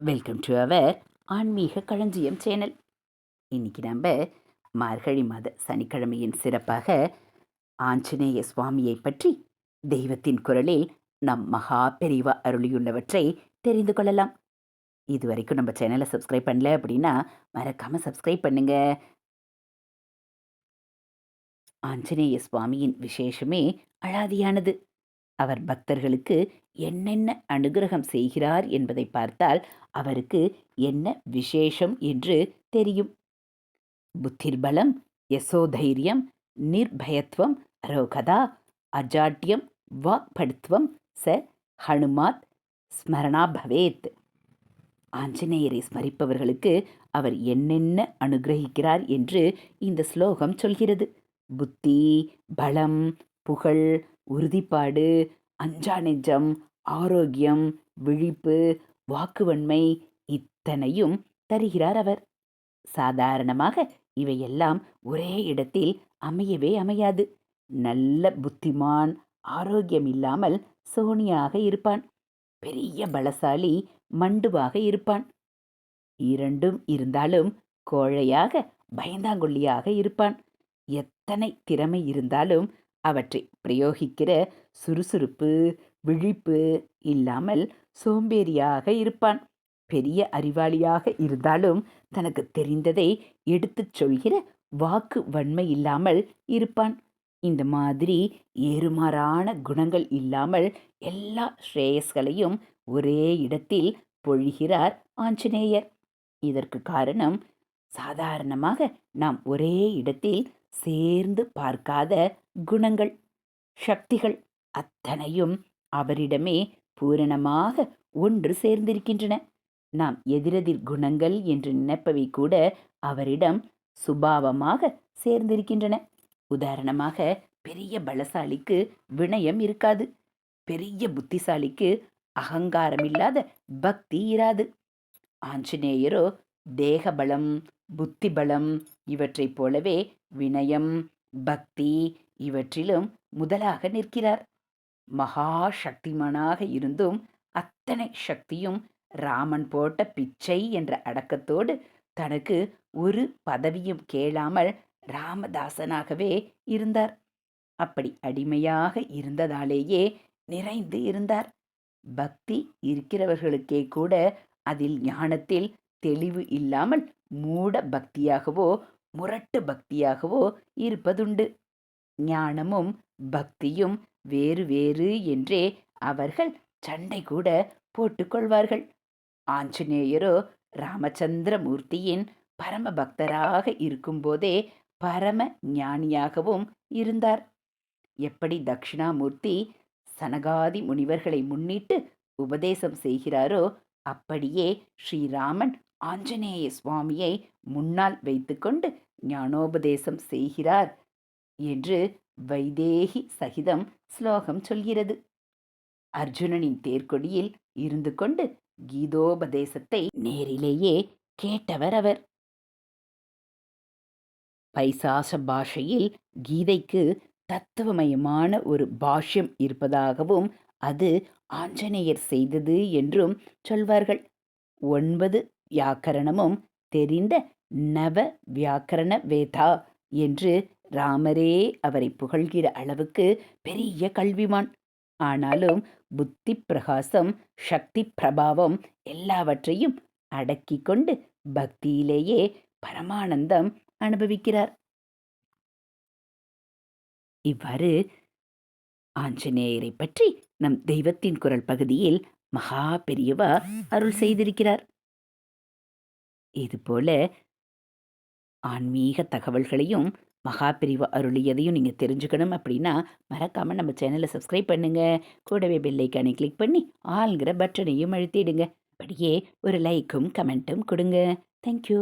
Welcome to our ஆன்மீக களஞ்சியம் channel. இன்னைக்கு நம்ம மார்கழி மாத சனிக்கிழமையின் சிறப்பாக ஆஞ்சநேய சுவாமியை பற்றி தெய்வத்தின் குரலில் நம் மகா பெரிவா அருளியுள்ளவற்றை தெரிந்து கொள்ளலாம். இது வரைக்கும் நம்ம சேனலை சப்ஸ்கிரைப் பண்ணல அப்படின்னா மறக்காமல் சப்ஸ்கிரைப் பண்ணுங்க. ஆஞ்சநேய சுவாமியின் விசேஷமே அழாதியானது அவர் பக்தர்களுக்கு என்னென்ன அனுகிரகம் செய்கிறார் என்பதை பார்த்தால் அவருக்கு என்ன விசேஷம் என்று தெரியும். புத்திர்பலம் யசோதைரியம் நிர்பயத்துவம் ரோகதா அஜாட்டியம் வாக்படுத்துவம் ச ஹனுமாத் ஸ்மரணா பவேத். ஆஞ்சநேயரை ஸ்மரிப்பவர்களுக்கு அவர் என்னென்ன அனுகிரகிக்கிறார் என்று இந்த ஸ்லோகம் சொல்கிறது. புத்தி பலம் புகழ் உறுதிப்பாடு அஞ்சா நெஞ்சம் ஆரோக்கியம் விழிப்பு வாக்குவன்மை இத்தனையும் தருகிறார் அவர். சாதாரணமாக இவையெல்லாம் ஒரே இடத்தில் அமையவே அமையாது. நல்ல புத்திமான் ஆரோக்கியம் இல்லாமல் சோனியாக இருப்பான். பெரிய பலசாலி மண்டுவாக இருப்பான். இரண்டும் இருந்தாலும் கோழையாக பயந்தாங்கொல்லியாக இருப்பான். எத்தனை திறமை இருந்தாலும் அவற்றை பிரயோகிக்கிற சுறுசுறுப்பு விழிப்பு இல்லாமல் சோம்பேறியாக இருப்பான். பெரிய அறிவாளியாக இருந்தாலும் தனக்கு தெரிந்ததை எடுத்துச் சொல்கிற வாக்கு வன்மை இல்லாமல் இருப்பான். இந்த மாதிரி ஏறுமாறான குணங்கள் இல்லாமல் எல்லா ஸ்ரேயஸ்களையும் ஒரே இடத்தில் பொழிகிறார் ஆஞ்சநேயர். இதற்கு காரணம் சாதாரணமாக நாம் ஒரே இடத்தில் சேர்ந்து பார்க்காத குணங்கள் சக்திகள் அத்தனையும் அவரிடமே பூரணமாக ஒன்று சேர்ந்திருக்கின்றன. நாம் எதிரெதிர் குணங்கள் என்று நினைப்பவை கூட அவரிடம் சுபாவமாக சேர்ந்திருக்கின்றன. உதாரணமாக பெரிய பலசாலிக்கு வினயம் இருக்காது. பெரிய புத்திசாலிக்கு அகங்காரம் இல்லாத பக்தி இராது. ஆஞ்சநேயரோ தேகபலம் புத்தி பலம் இவற்றைப் போலவே வினயம் பக்தி இவற்றிலும் முதலாக நிற்கிறார். மகா சக்திமானாக இருந்தும் அத்தனை சக்தியும் ராமன் போட்ட பிச்சை என்ற அடக்கத்தோடு தனக்கு ஒரு பதவியும் கேளாமல் ராமதாசனாகவே இருந்தார். அப்படி அடிமையாக இருந்ததாலேயே நிறைந்து இருந்தார். பக்தி இருக்கிறவர்களுக்கே கூட அதில் ஞானத்தில் தெளிவு இல்லாமல் மூட பக்தியாகவோ முரட்டு பக்தியாகவோ இருப்பதுண்டு. ஞானமும் பக்தியும் வேறு வேறு என்றே அவர்கள் சண்டை கூட போட்டுக்கொள்வார்கள். ஆஞ்சநேயரோ ராமச்சந்திரமூர்த்தியின் பரம பக்தராக இருக்கும்போதே பரம ஞானியாகவும் இருந்தார். எப்படி தட்சிணாமூர்த்தி சனகாதி முனிவர்களை முன்னிட்டு உபதேசம் செய்கிறாரோ அப்படியே ஸ்ரீராமன் ஆஞ்சநேய சுவாமியை முன்னால் வைத்துக்கொண்டு ஞானோபதேசம் செய்கிறார் என்று வைதேகி சகிதம் ஸ்லோகம் சொல்கிறது. அர்ஜுனனின் தேர்கொடியில் இருந்து கொண்டு கீதோபதேசத்தை நேரிலேயே கேட்டவர் அவர். பைசாச பாஷையில் கீதைக்கு தத்துவமயமான ஒரு பாஷ்யம் இருப்பதாகவும் அது ஆஞ்சநேயர் செய்தது என்றும் சொல்வார்கள். ஒன்பது வியாக்கரணமும் தெரிந்த நவ வியாக்கரண வேதா என்று ராமரே அவரை புகழ்கிற அளவுக்கு பெரிய கல்விமான். ஆனாலும் புத்தி பிரகாசம் சக்தி பிரபாவம் எல்லாவற்றையும் அடக்கி கொண்டு பக்தியிலேயே பரமானந்தம் அனுபவிக்கிறார். இவ்வாறு ஆஞ்சநேயரை பற்றி நம் தெய்வத்தின் குரல் பகுதியில் மகா பெரியவா அருள் செய்திருக்கிறார். இதுபோல ஆன்மீக தகவல்களையும் மகா பிரிவு அருளியதையும் நீங்கள் தெரிஞ்சுக்கணும் அப்படின்னா மறக்காமல் நம்ம சேனலை சப்ஸ்கிரைப் பண்ணுங்கள் கூடவே பெல்லைக்கானை கிளிக் பண்ணி ஆளுங்கிற பட்டனையும் அழுத்திடுங்க. அப்படியே ஒரு லைக்கும் கமெண்ட்டும் கொடுங்க. தேங்க்யூ